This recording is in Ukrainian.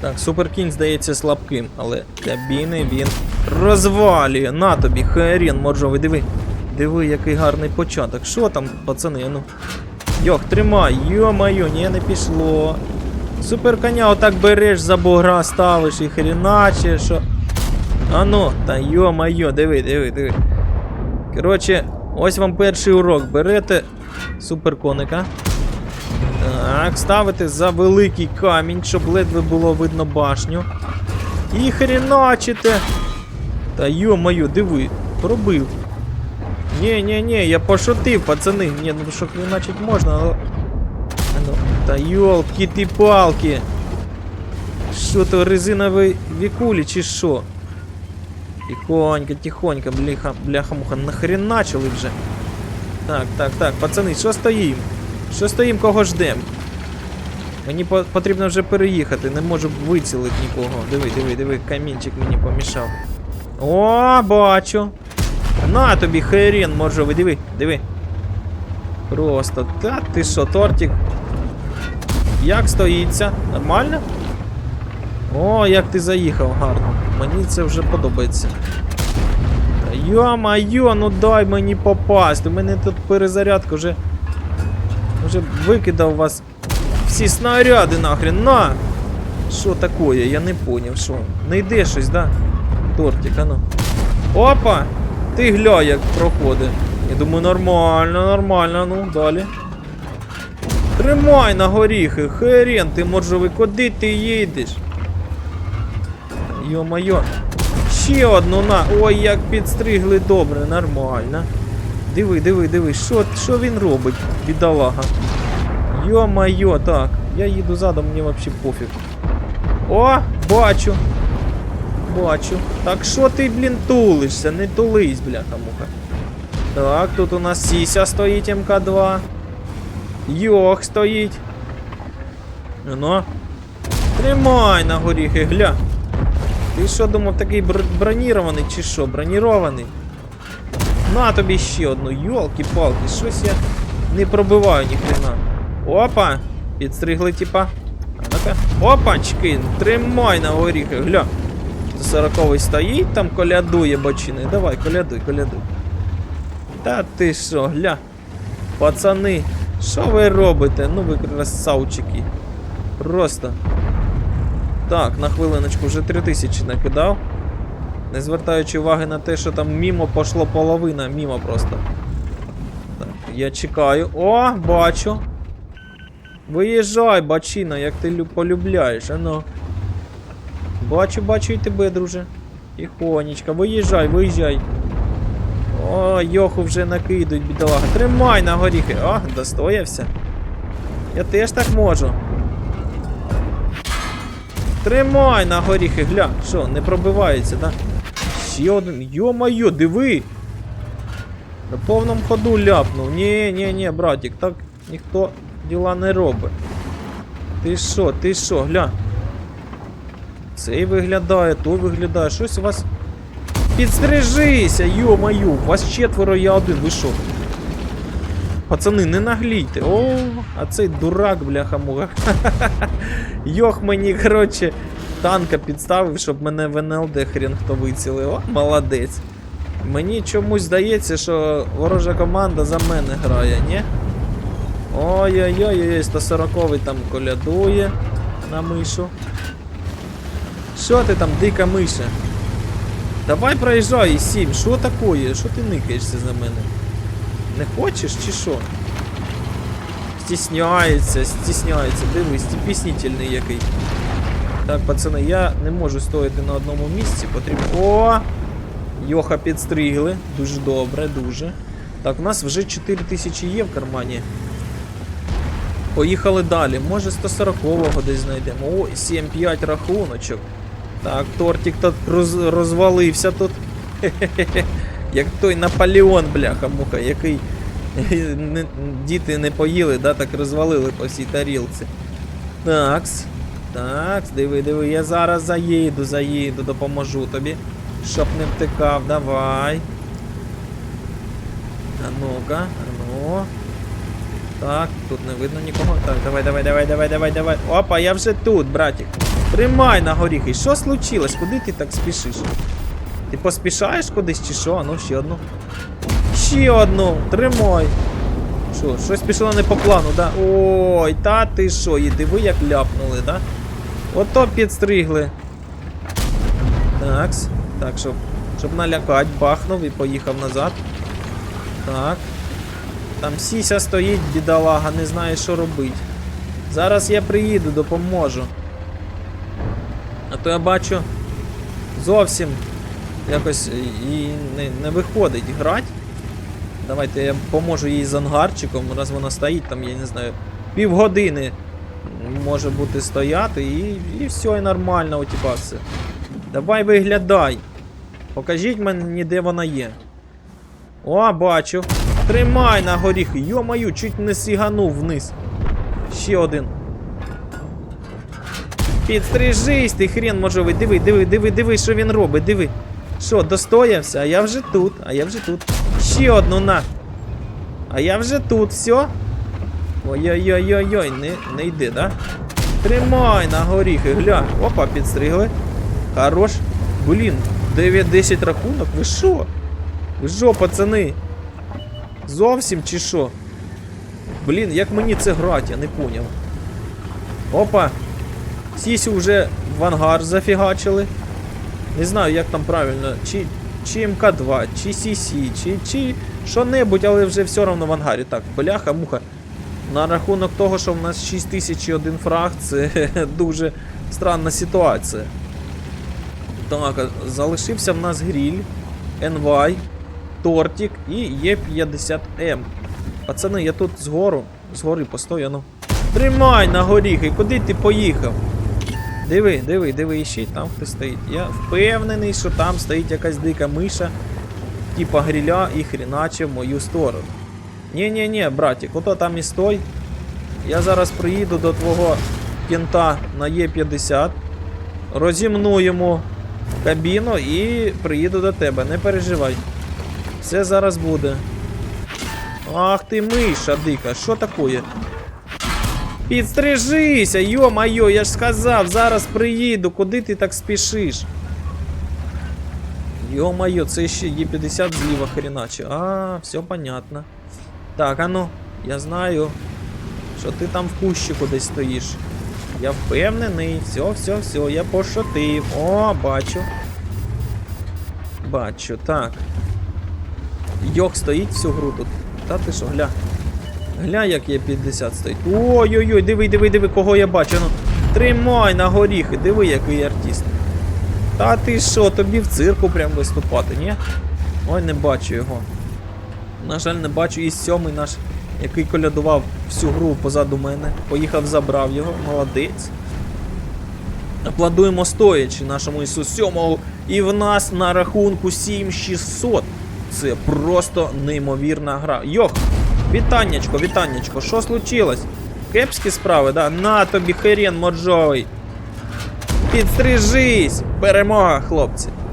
Так, Супер Кінг здається слабким, але кабіни він розвалює. На тобі, херен моржовий, диви. Диви, який гарний початок. Що там, пацани, ну? Йох, тримай, йо-моє, ні, не пішло. Супер коня отак береш за бугра, ставиш і хріначе, що. Ану, та йо-моє, диви, диви, диви. Коротше, ось вам перший урок. Берете суперконика. Так, ставите за великий камінь, щоб ледве було видно башню. І хріначите. Та йо-моє, диви, пробив. Ні, ні, ні, я пошутив, пацани. Ні, ну що хріначить можна, але. Ну, Та йолки ти палки. Що то резинові вікулі чи що? Тихонько, тихонько, бляха, бляха-муха, нахреначили вже. Так, так, так, пацани, що стоїм? Що стоїм, кого ждем? Мені по потрібно вже переїхати, не можу вицілити нікого. Диви, диви, диви, камінчик мені помішав. О, бачу. На тобі херен моржовий, диви, диви. Просто, та ти що, тортик? Як стоїться? Нормально? О, як ти заїхав гарно. Мені це вже подобається. Йо-майо, ну дай мені попасти. У мене тут перезарядка вже. Вже викидав вас всі снаряди нахрен. На! Що таке? Я не поняв, що. Не йде щось, да? Тортик, а ну. Опа! Ти гля, як проходить. Я думаю, нормально, нормально, ну, далі. Тримай на горіхи, херен, ти моржовий, куди ти їдеш? Йо-майо. Ще одну на. Ой, як підстригли добре, нормально. Диви, диви, диви, що, що він робить, бідолага. Йо-майо, так. Я їду задом, мені взагалі пофіг. О, бачу. Бачу. Так що ти, блін, тулишся? Не тулись, бляха-муха. Так, тут у нас Сіся стоїть МК2. Йох стоїть. Ну. Тримай на горіхи, гля. Ти що думав, такий бр бронірований чи що? Бронірований? На тобі ще одну, йолки-палки, щось я не пробиваю ніхрена. Опа! Підстригли, типа. А. Опачки! Тримай на горіхи, гля. 140 стоїть там, колядує бочини. Давай, колядуй, колядуй. Та ти що, гля. Пацани, що ви робите? Ну ви красавчики. Просто. Так, на хвилиночку вже 3000 накидав. Не звертаючи уваги на те, що там мімо пошло половина, мімо просто. Так, я чекаю. О, бачу. Виїжджай, бачина, як ти полюбляєш, ано. Бачу, бачу і тебе, друже. Тихонечко, виїжджай, виїжджай. О, йоху вже накидують, бідолага. Тримай на горіхи. О, достоявся. Я теж так можу. Тримай на горіхи, гля. Що, не пробивається, да? Ще один. Йо-моє, диви! На повному ходу ляпнув. Ні, ні, ні, братик, так ніхто діла не робить. Ти що, ти що, гля? Цей виглядає, той виглядає. Щось у вас. Підстрижися, йо-маю, вас четверо, я один, ви що? Пацани, не наглійте. О, а цей дурак, бляха-муха. Йох мені, коротше, танка підставив, щоб мене в НЛД хрен хто вицілив. О, молодець. Мені чомусь здається, що ворожа команда за мене грає, ні? Ой-ой-ой, 140 там колядує на мишу. Що ти там, дика миша? Давай проїжджай, сім, що такое? Що ти никаєшся за мене? Не хочеш чи що? Стісняється, стісняється, дивись, стіпіснительний який. Так, пацани, я не можу стояти на одному місці, потрібно. О! Йоха підстригли. Дуже добре, дуже. Так, у нас вже 4000 є в кармані. Поїхали далі. Може 140-го десь знайдемо. Ой, 7-5 рахуночок. Так, тортик тут роз, розвалився тут. Як той Наполеон, бляха-муха, який діти не поїли, да, так розвалили по всій тарілці. Такс. Такс, диви, диви, я зараз заїду, заїду, допоможу тобі. Щоб не втикав, давай. А ну-ка, ну. Так, тут не видно нікого. Так, давай, давай, давай, давай, давай, давай. Опа, я вже тут, братик. Тримай на горіхи. Що случилось? Куди ти так спішиш? Ти поспішаєш кудись чи що? Ну, ще одну. Ще одну. Тримай. Що, щось пішло не по плану, да? Ой, та ти що, і диви, як ляпнули, да? Ото підстригли. Такс. Так, щоб, щоб налякати, бахнув і поїхав назад. Так. Там сіся стоїть, бідолага, не знає, що робить. Зараз я приїду, допоможу. А то я бачу зовсім якось їй не, не виходить грати. Давайте я поможу їй з ангарчиком, раз вона стоїть там, я не знаю, півгодини може бути стояти і, і все, і нормально у тебе все. Давай виглядай. Покажіть мені, де вона є. О, бачу. Тримай на горіхи. Йо-маю, чуть не сіганув вниз. Ще один. Підстрижись, ти хрен можовий. Диви, диви, диви, диви, що він робить, диви. Що, достоявся? А я вже тут, а я вже тут. Ще одну на. А я вже тут, все. Ой-ой-ой-ой-ой, не, не йди, да? Тримай на горіхи, гля. Опа, підстригли. Хорош. Блін, 9-10 рахунок, ви що? Ви що, пацани? Зовсім чи що? Блін, як мені це грати, я не поняв. Опа. Сісю вже в ангар зафігачили. Не знаю, як там правильно, чи, чи МК2, чи CC, чи, чи що-небудь, але вже все одно в ангарі. Так, бляха, муха. На рахунок того, що в нас 6001 фраг, це дуже странна ситуація. Так, залишився в нас гріль, NY, тортик і Є50М. Пацани, я тут згору, згори постою, Тримай на горіхи, куди ти поїхав? Диви, диви, диви, іще й там хтось стоїть. Я впевнений, що там стоїть якась дика миша, типа гріля і хріначе в мою сторону. Ні-ні-ні, братик, ото там і стой. Я зараз приїду до твого кента на Є50, розімну йому кабіну і приїду до тебе, не переживай. Все зараз буде. Ах ти миша дика, що таке? Підстрижися, йо-майо, я ж сказав, зараз приїду, куди ти так спішиш? Йо-майо, це ще є 50 зліва хріначе. А, все понятно. Так, а ну, я знаю, що ти там в кущику десь стоїш. Я впевнений, все, все, все, я пошотив. О, бачу. Бачу, так. Йох стоїть всю гру тут. Та ти що, гля. Гля, як є 50 стоїть. Ой-ой-ой, диви, диви, диви, кого я бачу. Ну, тримай на горіхи, диви, який артист. Та ти що, тобі в цирку прям виступати, ні? Ой, не бачу його. На жаль, не бачу і сьомий наш, який колядував всю гру позаду мене. Поїхав, забрав його, молодець. Аплодуємо стоячи нашому Ісу сьомого. І в нас на рахунку 7600. Це просто неймовірна гра. Йох! Вітаннячко, вітаннячко, що случилось? Кепські справи, да? На тобі херен моржовий. Підстрижись! Перемога, хлопці!